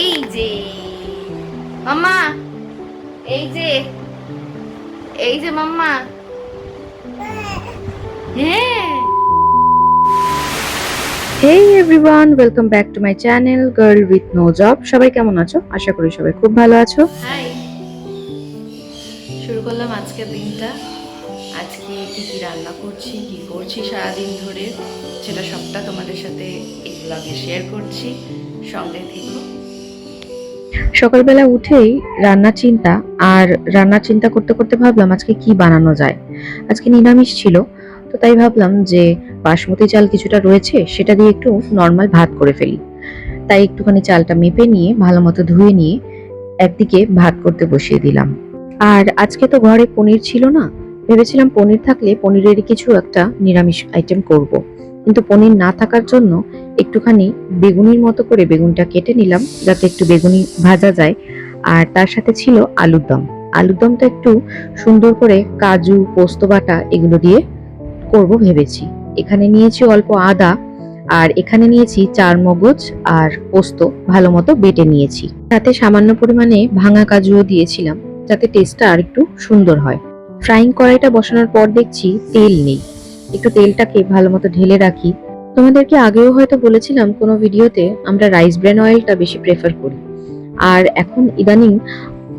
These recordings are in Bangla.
এই যে মাম্মা এই যে এই যে মাম্মা। হ্যাঁ। Hey everyone welcome back to my channel girl with no job সবাই কেমন আছো? আশা করি সবাই খুব ভালো আছো। হাই শুরু করলাম আজকের দিনটা। আজকে কি কি রান্না করছি কি করছি সারাদিন ধরে সেটা সবটা তোমাদের সাথে এই ব্লগে শেয়ার করছি। সঙ্গে থেকো। সকালবেলা উঠেই রান্না চিন্তা আর রান্না চিন্তা করতে করতে ভাবলাম আজকে কি বানানো যায়। আজকে নিরামিষ ছিল, তো তাই ভাবলাম যে বাসমতি চাল কিছুটা রয়েছে সেটা দিয়ে একটু নর্মাল ভাত করে ফেলি। তাই একটুখানি চালটা মেপে নিয়ে, ভালো মতো ধুয়ে নিয়ে একদিকে ভাত করতে বসিয়ে দিলাম। আর আজকে তো ঘরে পনির ছিল না, ভেবেছিলাম পনির থাকলে পনিরের কিছু একটা নিরামিষ আইটেম করব। কিন্তু পনির না থাকার জন্য একটুখানি বেগুনির মতো করে বেগুনটা কেটে নিলাম, যাতে একটু বেগুনি ভাজা যায়। আর তার সাথে ছিল আলুর দম। আলুর দমটা একটু সুন্দর করে কাজু, পোস্ত বাটা এগুলো দিয়ে করব ভেবেছি। এখানে নিয়েছি অল্প আদা, আর এখানে নিয়েছি চার মগজ আর পোস্ত ভালো মতো বেটে নিয়েছি। তাতে সামান্য পরিমাণে ভাঙা কাজুও দিয়েছিলাম, যাতে টেস্টটা আর একটু সুন্দর হয়। ফ্রাইং কড়াইটা বসানোর পর দেখছি তেল নেই। একটু তেলটাকে ভালো মতো ঢেলে রাখি তোমাদেরকে আগেও হয়তো বলেছিলাম, কোনো ভিডিওতে আমরা রাইস ব্রেন অয়েলটা বেশি প্রেফার করি। আর এখন ইদানিং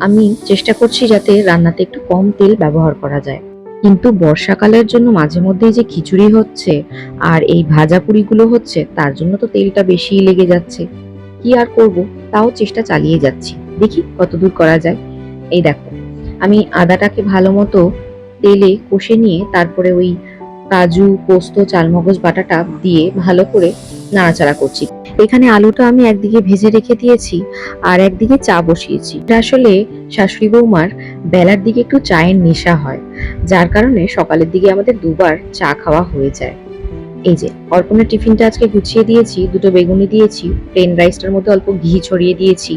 আমি চেষ্টা করছি যাতে রান্নাতে একটু কম তেল ব্যবহার করা যায়। কিন্তু বর্ষাকালের জন্য মাঝে মধ্যেই যে খিচুড়ি হচ্ছে আর এই ভাজা পুরিগুলো হচ্ছে, তার জন্য তো তেলটা বেশিই লেগে যাচ্ছে। কি আর করব? তাও চেষ্টা চালিয়ে যাচ্ছি। দেখি কতদূর করা যায়। এই দেখো, আমি আদাটাকে ভালো মতো তেলে কষে নিয়ে তারপরে ওই কাজু, পোস্ত, চালমগজ, বাটাটা দিয়ে ভালো করে নাড়াচাড়া করছি। এখানে আলুটা আমি একদিকে ভেজে রেখে দিয়েছি আর একদিকে চা বসিয়েছি। এটা আসলে শাশুড়ি বৌমার বেলার দিকে একটু চায়ের নেশা হয়, যার কারণে সকালের দিকে আমাদের দুবার চা খাওয়া হয়ে যায়। এই যে, অর্পণের টিফিনটা আজকে গুছিয়ে দিয়েছি, দুটো বেগুনি দিয়েছি প্লেন রাইসটার মধ্যে অল্প ঘি ছড়িয়ে দিয়েছি,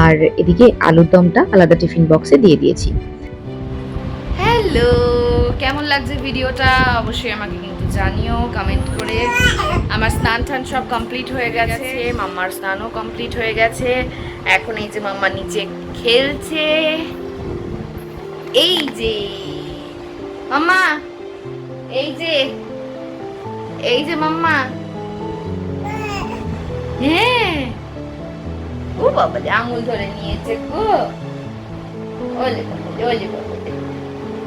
আর এদিকে আলুর দমটা আলাদা টিফিন বক্সে দিয়ে দিয়েছি। হ্যালো কেমন লাগছে ভিডিওটা অবশ্যই আমাকে কিন্তু জানিও কমেন্ট করে। আমার স্নান টান সব কমপ্লিট হয়ে গেছে, মাম্মার স্নানও কমপ্লিট হয়ে গেছে। এখন এই যে মাম্মা নিচে খেলছে। এই যে, মাম্মা, এই যে এই যে মাম্মা। হ্যাঁ। ও বাবা আঙুল ধরে নিয়েছে গো। ওলে ওলে বাবা।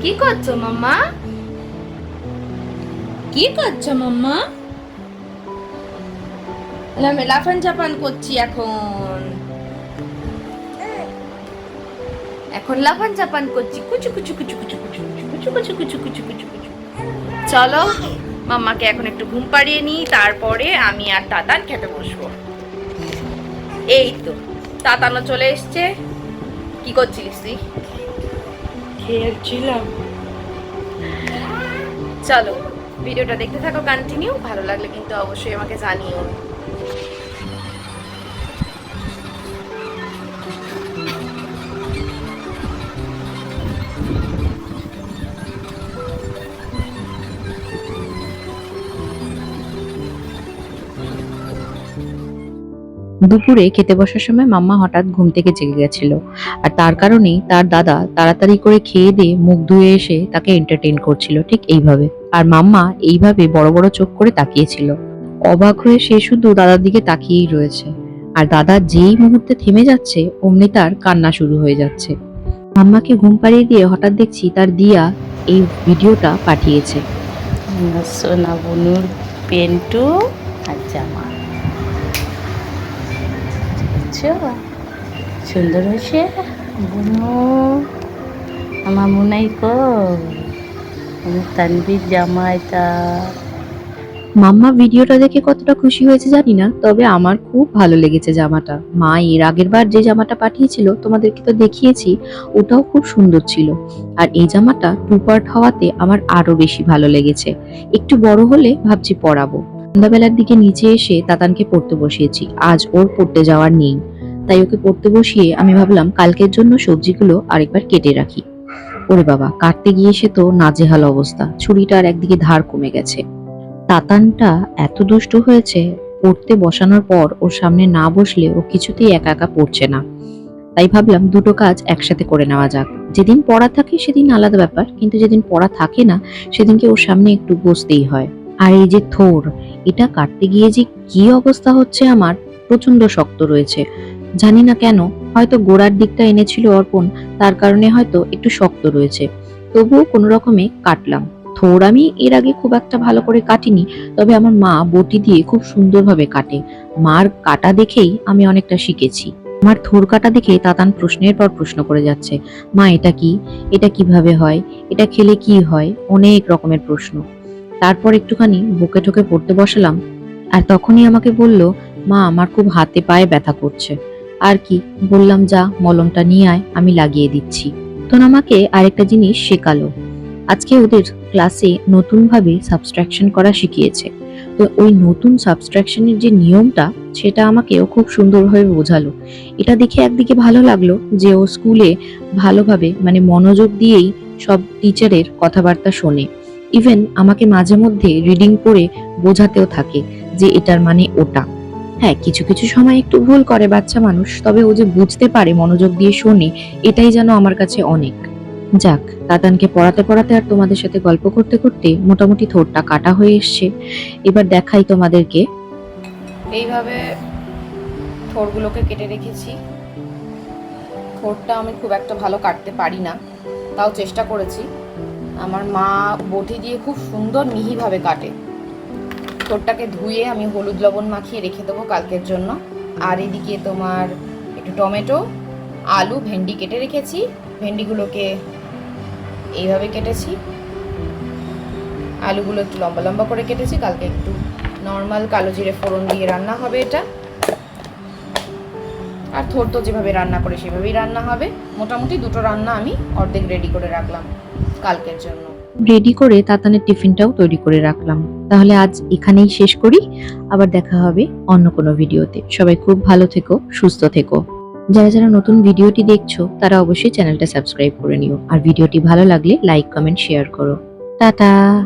কি করছ মাম্মা কি করছ মাম্মা আমি লাফান চাপান করছি এখন এখন লাফান চাপান করছি কুচু কুচু কুচু কুচু কুচু কুচু কুচু কুচু কুচু কুচু কুচু চলো মাম্মাকে এখন একটু ঘুম পাড়িয়ে নিই তারপরে আমি আর তাতান খেতে বসবো এই তো তাতানো চলে এসছে কি করছিলিস তুই খেলছিলাম চলো ভিডিওটা দেখতে থাকো কন্টিনিউ ভালো লাগলে কিন্তু অবশ্যই আমাকে জানিও। দুপুরে খেতে বসার সময় মাম্মা হঠাৎ ঘুম থেকে জেগে গেছিল। আর তার কারণেই তার দাদা তাড়াতাড়ি করে খেয়ে দিয়ে মুখ ধুয়ে এসে তাকে এন্টারটেইন করছিল ঠিক এইভাবে। আর মাম্মা এইভাবে বড় বড় চোখ করে তাকিয়েছিল। অবাক হয়ে সে শুধু দাদার দিকে তাকিয়েই রয়েছে। আর দাদা যেই মুহূর্তে থেমে যাচ্ছে, অমনি তার কান্না শুরু হয়ে যাচ্ছে। মাম্মাকে ঘুম পাড়িয়ে দিয়ে হঠাৎ দেখছি তার দিয়া এই ভিডিওটা পাঠিয়েছে। সোনা বনুর পেন্টু আর জামা। দেখছ? সুন্দর হয়েছে? বনু, আমার মনাই কো। আমার তানবির জামা এটা মাম্মা ভিডিওটা দেখে কতটা খুশি হয়েছে জানি না, তবে আমার খুব ভালো লেগেছে জামাটা। মা, এর আগের বার যে জামাটা পাঠিয়েছিল, তোমাদেরকে তো দেখিয়েছি, ওটাও খুব সুন্দর ছিল। আর এই জামাটা টু পার্ট হওয়াতে আমার আরও বেশি ভালো লেগেছে। একটু বড় হলে ভাবছি পরাবো। সন্ধ্যাবেলার দিকে নিচে এসে তাতানকে পড়তে বসিয়েছি। আজ ওর পড়তে যাওয়ার নেই। তাই ওকে পড়তে বসিয়ে আমি ভাবলাম কালকের জন্য সবজিগুলো আরেকবার কেটে রাখি। ওরে বাবা, কাটতে গিয়ে সে তো নাজেহাল অবস্থা। ছুরিটার একদিকে ধার কমে গেছে। তাতানটা এত দুষ্ট হয়েছে, পড়তে বসানোর পর ওর সামনে না বসলে ও কিছুতেই একা একা পড়ছে না। তাই ভাবলাম দুটো কাজ একসাথে করে নেওয়া যাক। যেদিন পড়া থাকে সেদিন আলাদা ব্যাপার, কিন্তু যেদিন পড়া থাকে না, সেদিনকে ওর সামনে একটু বসতেই হয়। আর এই যে থোর এটা কাটতে গিয়ে যে কি অবস্থা হচ্ছে আমার প্রচণ্ড শক্ত রয়েছে। জানি না কেন, হয়তো গোড়ার দিকটা এনেছিল অর্পণ, তার কারণে হয়তো একটু শক্ত রয়েছে। তবুও কোনো রকমে কাটলাম। থোর আমি এর আগে খুব একটা ভালো করে কাটিনি, তবে আমার মা বটি দিয়ে খুব সুন্দরভাবে কাটে। মার কাটা দেখেই আমি অনেকটা শিখেছি। আমার থোর কাটা দেখে তাতান প্রশ্নের পর প্রশ্ন করে যাচ্ছে, মা, এটা কি? এটা কীভাবে হয়? এটা খেলে কি হয়? অনেক রকমের প্রশ্ন। তারপর একটুখানি বুকে ঠোকে পড়তে বসালাম আর তখনই আমাকে বলল, মা, আমার খুব হাতে পায়ে ব্যথা করছে। আর কি, বললাম, যা, মলমটা নিয়ে আয়, আমি লাগিয়ে দিচ্ছি। তখন আমাকে আরেকটা জিনিস শেখালো। আজকে ওদের ক্লাসে নতুনভাবে সাবস্ট্রাকশন করা শিখিয়েছে। তো ওই নতুন সাবস্ট্রাকশনের যে নিয়মটা, সেটা আমাকে ও খুব সুন্দরভাবে বোঝালো। এটা দেখে একদিকে ভালো লাগল যে ও স্কুলে ভালোভাবে মানে মনোযোগ দিয়েই সব টিচারের কথাবার্তা শোনে। ইভেন আমাকে মাঝে মধ্যে রিডিং করে বোঝাতেও থাকে যে এটার মানে ওটা। হ্যাঁ কিছু কিছু সময় একটু ভুল করে বাচ্চা মানুষ, তবে ও যে বুঝতে পারে, মনোযোগ দিয়ে শোনে, এটাই যেন আমার কাছে অনেক। যাক, তাতানকে পড়াতে পড়াতে আর তোমাদের সাথে গল্প করতে করতে মোটামুটি থোরটা কাটা হয়ে এসছে। এবার দেখাই তোমাদেরকে। এইভাবে থোরগুলোকে কেটে রেখেছি। থোরটা আমি খুব একটা ভালো কাটতে পারি না, তাও চেষ্টা করেছি। আমার মা বটি দিয়ে খুব সুন্দর মিহিভাবে কাটে। থোরটাকে ধুয়ে আমি হলুদ লবণ মাখিয়ে রেখে দেবো কালকের জন্য। আর এদিকে তোমার একটু টমেটো, আলু, ভেন্ডি কেটে রেখেছি। ভেন্ডিগুলোকে এইভাবে কেটেছি। আলুগুলো একটু লম্বা লম্বা করে কেটেছি। কালকে একটু নর্মাল কালো জিরে ফোড়ন দিয়ে রান্না হবে এটা। আর থোর তো যেভাবে রান্না করে সেভাবেই রান্না হবে। মোটামুটি দুটো রান্না আমি অর্ধেক রেডি করে রাখলাম। কালকের জন্য। রেডি করে তাতানের টিফিনটাও তৈরি করে রাখলাম। তাহলে আজ এখানেই শেষ করি। আবার দেখা হবে অন্য কোনো ভিডিওতে। সবাই খুব ভালো থেকো, সুস্থ থেকো। যারা যারা নতুন ভিডিওটি দেখছ, তারা অবশ্যই চ্যানেলটা সাবস্ক্রাইব করে নিও। আর ভিডিওটি ভালো লাগলে লাইক, কমেন্ট, শেয়ার করো। টাটা!